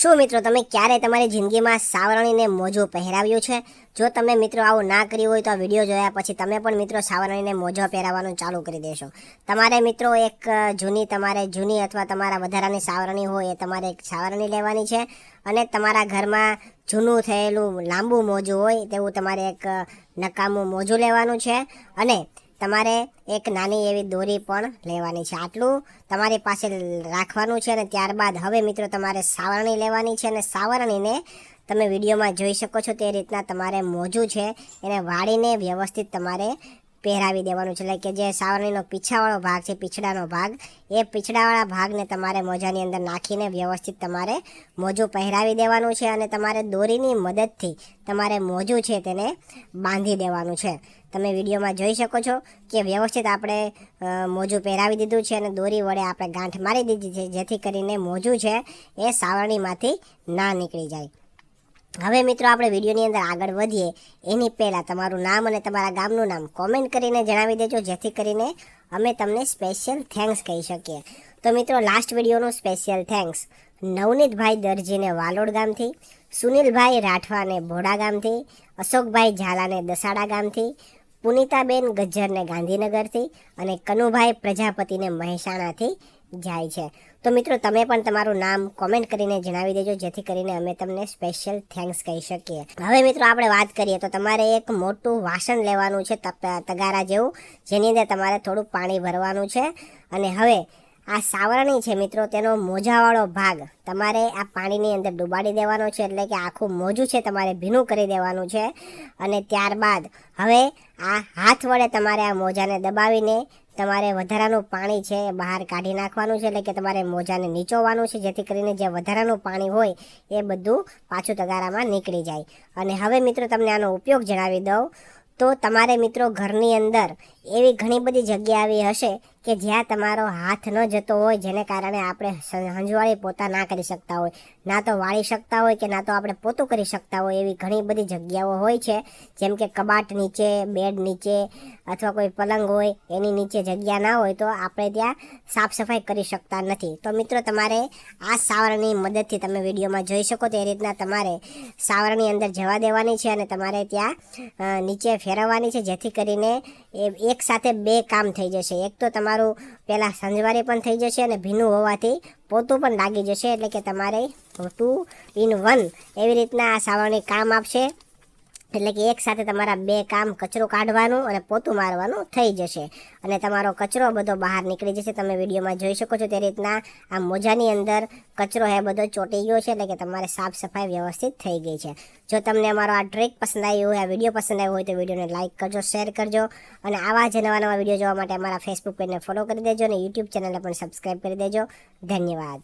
શું મિત્રો, તમે ક્યારે તમારી જિંદગીમાં સાવરણીને મોજું પહેરાવ્યું છે? જો તમે મિત્રો આવું ના કર્યું હોય તો આ વીડિયો જોયા પછી તમે પણ મિત્રો સાવરણીને મોજો પહેરાવવાનું ચાલુ કરી દેશો. તમારે મિત્રો એક જૂની તમારે જૂની અથવા તમારા વધારાની સાવરણી હોય એ તમારે એક સાવરણી લેવાની છે અને તમારા ઘરમાં જૂનું થયેલું લાંબુ મોજું હોય તેવું તમારે એક નકામું મોજું લેવાનું છે અને તમારે એક નાની એવી દોરી પણ લેવાની છે. આટલું તમારી પાસે રાખવાનું છે અને ત્યારબાદ હવે મિત્રો તમારે સાવરણી લેવાની છે અને સાવરણીને તમે વિડીયોમાં જોઈ શકો છો તે રીતના તમારે મોજું છે. એને વાળીને વ્યવસ્થિત તમારે પહેરાવી દેવાનું છે. એટલે કે જે સાવરણીનો પીછાવાળો ભાગ છે, પીછડાનો ભાગ, એ પીછડાવાળા ભાગને તમારે મોજાની અંદર નાખીને વ્યવસ્થિત તમારે મોજું પહેરાવી દેવાનું છે અને તમારે દોરીની મદદથી તમારે મોજું છે તેને બાંધી દેવાનું છે. તમે વિડીયોમાં જોઈ શકો છો કે વ્યવસ્થિત આપણે મોજું પહેરાવી દીધું છે અને દોરી વડે આપણે ગાંઠ મારી દીધી છે, જેથી કરીને મોજું છે એ સાવરણીમાંથી ના નીકળી જાય. હવે મિત્રો આપણે વિડીયોની અંદર આગળ વધીએ. એની પહેલાં તમારું નામ અને તમારા ગામનું નામ કોમેન્ટ કરીને જણાવી દેજો, જેથી કરીને અમે તમને સ્પેશિયલ થેન્ક્સ કહી શકીએ. તો મિત્રો લાસ્ટ વિડીયોનું સ્પેશિયલ થેન્ક્સ નવનીતભાઈ દરજીને વાલોડ ગામથી, સુનિલભાઈ રાઠવાને ભોડા ગામથી, અશોકભાઈ ઝાલાને દસાડા ગામથી, પુનિતાબેન ગજ્જરને ગાંધીનગરથી અને કનુભાઈ પ્રજાપતિને મહેસાણાથી જાય છે. તો મિત્રો, તમે પણ તમારું નામ કોમેન્ટ કરીને જણાવી દેજો, જેથી કરીને અમે તમને સ્પેશિયલ થેન્ક્સ કહી શકીએ. હવે મિત્રો, આપણે વાત કરીએ, તો તમારે એક મોટું વાસણ લેવાનું છે તગારા જેવું, જેની અંદર તમારે થોડું પાણી ભરવાનું છે. અને હવે, આ સાવરણી છે મિત્રો, તેનો મોજાવાળો ભાગ તમારે આ પાણીની અંદર ડુબાડી દેવાનો છે, એટલે કે આખું મોજું છે તમારે ભીનું કરી દેવાનું છે. અને ત્યારબાદ, હવે આ હાથ વડે તમારે આ મોજાને દબાવીને તમારે વધારાનું પાણી છે બહાર કાઢી નાખવાનું છે, એટલે કે તમારે મોજાને નીચોવાનું છે, જેથી કરીને જે વધારાનું પાણી હોય એ બધું પાછું તગારામાં નીકળી જાય. અને હવે મિત્રો તમને આનો ઉપયોગ જણાવી દઉં. તો તમારે મિત્રો ઘરની અંદર એવી ઘણી બધી જગ્યા આવી હશે કે જ્યાં તમારો હાથ ન જતો હોય, જેને કારણે આપણે હંજવાળી પોતા ના કરી શકતા હોય. ના તો વાળી શકતા હોય કે ના તો આપણે પોતું કરી શકતા હોય એવી ઘણી બધી જગ્યાઓ હોય છે. જેમ કે કબાટ નીચે, બેડ નીચે અથવા કોઈ પલંગ હોય, એની નીચે જગ્યા ના હોય તો આપણે ત્યાં સાફ સફાઈ કરી શકતા નથી. તો મિત્રો, તમારે આ સાવરણની મદદથી તમે વિડીયોમાં જોઈ શકો તે રીતના તમારે સાવરણની અંદર જવા દેવાની છે અને તમારે ત્યાં નીચે ફેરવવાની છે, જેથી કરીને એ એક સાથે બે કામ થઈ જશે. એક તો તમારું પહેલાં સંજવારી પણ થઈ જશે અને ભીનું હોવાથી પોતું પણ લાગી જશે. એટલે કે તમારે ટુ ઇન વન એવી રીતના આ સાવરણી કામ આપશે. એટલે કે એક સાથે તમારા બે કામ કચરો કાઢવાનું અને પોતું મારવાનું થઈ જશે. અને તમારો કચરો બધો બહાર નીકળી જશે. તમે વિડીયોમાં જોઈ શકો છો તે રીતના આ મોજાની અંદર કચરો હે બધો ચોંટી ગયો છે એટલે કે તમારે સાફ સફાઈ વ્યવસ્થિત થઈ ગઈ છે. જો તમને અમારો આ ટ્રીક પસંદ આવી હોય, આ વીડિયો પસંદ આવ્યો હોય તો વિડીયોને લાઇક કરજો, શેર કરજો અને આવા જ નવા નવા વીડિયો જોવા માટે અમારા ફેસબુક પેજને ફોલો કરી દેજો અને યુટ્યુબ ચેનલને પણ સબસ્ક્રાઈબ કરી દેજો. ધન્યવાદ.